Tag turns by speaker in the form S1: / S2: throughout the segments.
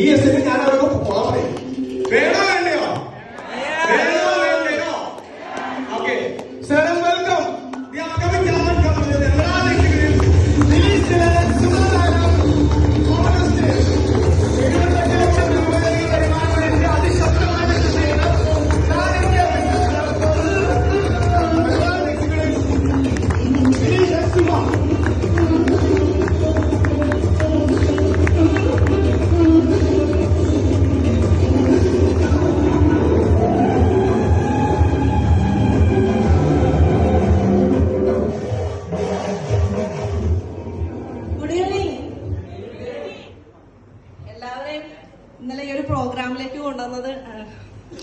S1: ഈ എസിന്
S2: ഇന്നലെ ഈ ഒരു പ്രോഗ്രാമിലേക്ക് കൊണ്ടുവന്നത്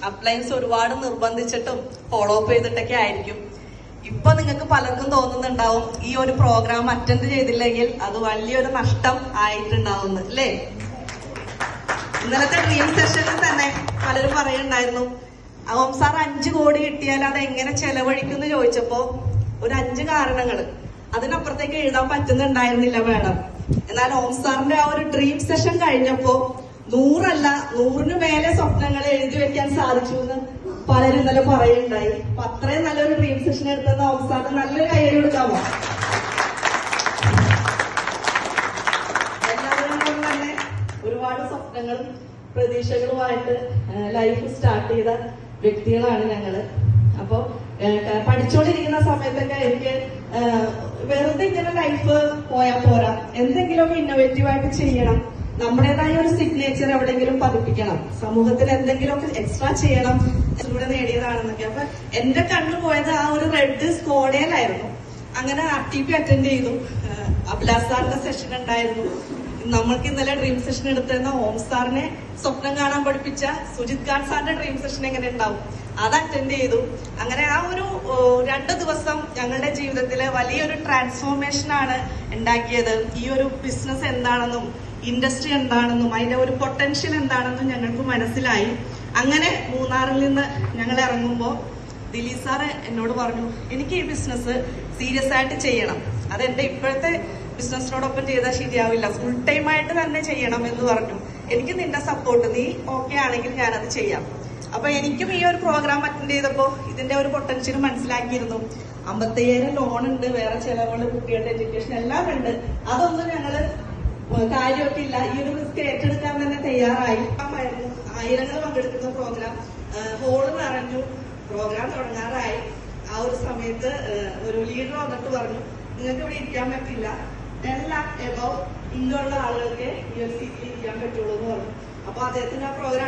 S2: അപ്ലയൻസ് ഒരുപാട് നിർബന്ധിച്ചിട്ടും ഫോളോ അപ്പ് ചെയ്തിട്ടൊക്കെ ആയിരിക്കും. ഇപ്പൊ നിങ്ങൾക്ക് പലർക്കും തോന്നുന്നുണ്ടാവും ഈ ഒരു പ്രോഗ്രാം അറ്റൻഡ് ചെയ്തില്ലെങ്കിൽ അത് വലിയൊരു നഷ്ടം ആയിട്ടുണ്ടാവുന്നു അല്ലേ? ഇന്നലത്തെ ഡ്രീം സെഷനിൽ തന്നെ പലരും പറയുന്നുണ്ടായിരുന്നു ഓം സാർ അഞ്ചു കോടി കിട്ടിയാൽ അത് എങ്ങനെ ചെലവഴിക്കും എന്ന് ചോദിച്ചപ്പോ ഒരു അഞ്ച് കാരണങ്ങൾ അതിനപ്പുറത്തേക്ക് എഴുതാൻ പറ്റുന്നുണ്ടായിരുന്നില്ല മാഡം എന്നാൽ ഓം സാറിന്റെ ആ ഒരു ഡ്രീം സെഷൻ കഴിഞ്ഞപ്പോ നൂറല്ല നൂറിന് മേലെ സ്വപ്നങ്ങൾ എഴുതി വെക്കാൻ സാധിച്ചു എന്ന് പലരും ഇന്നലെ പറയുണ്ടായി അപ്പൊ അത്രയും നല്ലൊരു ഡ്രീം സെഷൻ എടുത്തത് അവസാനം നല്ലൊരു കയ്യടി കൊടുക്കാമോ? എല്ലാവരും തന്നെ ഒരുപാട് സ്വപ്നങ്ങളും പ്രതീക്ഷകളുമായിട്ട് ലൈഫ് സ്റ്റാർട്ട് ചെയ്ത വ്യക്തികളാണ് ഞങ്ങൾ. അപ്പൊ പഠിച്ചോണ്ടിരിക്കുന്ന പഠിച്ചുകൊണ്ടിരിക്കുന്ന സമയത്തൊക്കെ എനിക്ക് വെറുതെ ഇങ്ങനെ ലൈഫ് പോയാൽ പോരാ. എന്തെങ്കിലുമൊക്കെ ഇന്നോവേറ്റീവ് ആയിട്ട് ചെയ്യണം. നമ്മുടേതായ ഒരു സിഗ്നേച്ചർ എവിടെയെങ്കിലും പതിപ്പിക്കണം. സമൂഹത്തിൽ എന്തെങ്കിലുമൊക്കെ എക്സ്ട്രാ ചെയ്യണം. ഇവിടെ നേടിയതാണെന്നൊക്കെ. അപ്പൊ എന്റെ കണ്ണു പോയത് ആ ഒരു റെഡ് സ്കോഡേലായിരുന്നു അങ്ങനെ ആർ ടി പി അറ്റൻഡ് ചെയ്തു. അബ്ലാസ് സാറിന്റെ സെഷൻ ഉണ്ടായിരുന്നു. നമ്മൾക്ക് ഇന്നലെ ഡ്രീം സെഷൻ എടുത്തിരുന്ന ഓം സാറിനെ സ്വപ്നം കാണാൻ പഠിപ്പിച്ച സുജിത് ഖാൻ സാറിന്റെ ഡ്രീം സെഷൻ എങ്ങനെ ഉണ്ടാവും? അത് അറ്റൻഡ് ചെയ്തു. അങ്ങനെ ആ ഒരു രണ്ട് ദിവസം ഞങ്ങളുടെ ജീവിതത്തിലെ വലിയൊരു ട്രാൻസ്ഫോർമേഷൻ ആണ് ഉണ്ടാക്കിയത്. ഈ ഒരു ബിസിനസ് എന്താണെന്നും ഇൻഡസ്ട്രി എന്താണെന്നും അതിന്റെ ഒരു പൊട്ടൻഷ്യൽ എന്താണെന്നും ഞങ്ങൾക്ക് മനസ്സിലായി. അങ്ങനെ മൂന്നാറിൽ നിന്ന് ഞങ്ങൾ ഇറങ്ങുമ്പോൾ ദിലീപ് സാറ് എന്നോട് പറഞ്ഞു എനിക്ക് ഈ ബിസിനസ് സീരിയസ് ആയിട്ട് ചെയ്യണം. അത് എന്റെ ഇപ്പോഴത്തെ ബിസിനസ്സിനോടൊപ്പം ചെയ്താൽ ശരിയാവില്ല. ഫുൾ ടൈം ആയിട്ട് തന്നെ ചെയ്യണം എന്ന് പറഞ്ഞു. എനിക്ക് നിന്റെ സപ്പോർട്ട് നീ ഓക്കെ ആണെങ്കിൽ ഞാനത് ചെയ്യാം. അപ്പൊ എനിക്കും ഈ ഒരു പ്രോഗ്രാം അറ്റൻഡ് ചെയ്തപ്പോ ഇതിന്റെ ഒരു പൊട്ടൻഷ്യൽ മനസ്സിലാക്കിയിരുന്നു. അമ്പത്തയ്യായിരം ലോൺ ഉണ്ട് വേറെ ചെലവുകൾ കുട്ടികളുടെ എഡ്യൂക്കേഷൻ എല്ലാം ഉണ്ട്. അതൊന്നും ഞങ്ങൾ കാര്യമൊക്കെ ഇല്ല. ഈ ഒരു റിസ്ക് ഏറ്റെടുക്കാൻ തന്നെ തയ്യാറായി. ആയിരങ്ങൾ പങ്കെടുക്കുന്ന പ്രോഗ്രാം ഹോൾ നിറഞ്ഞു പ്രോഗ്രാം തുടങ്ങാറായി. ആ ഒരു സമയത്ത് ഒരു ലീഡർ വന്നിട്ട് പറഞ്ഞു നിങ്ങൾക്ക് ഇവിടെ ഇരിക്കാൻ പറ്റില്ല. എല്ലാം എബോ ഇങ്ങുള്ള ആളുകൾക്ക് ഈ ഒരു സീറ്റിൽ ഇരിക്കാൻ പറ്റുള്ളൂ എന്ന് പറഞ്ഞു. അപ്പൊ അദ്ദേഹത്തിന് ആ പ്രോഗ്രാം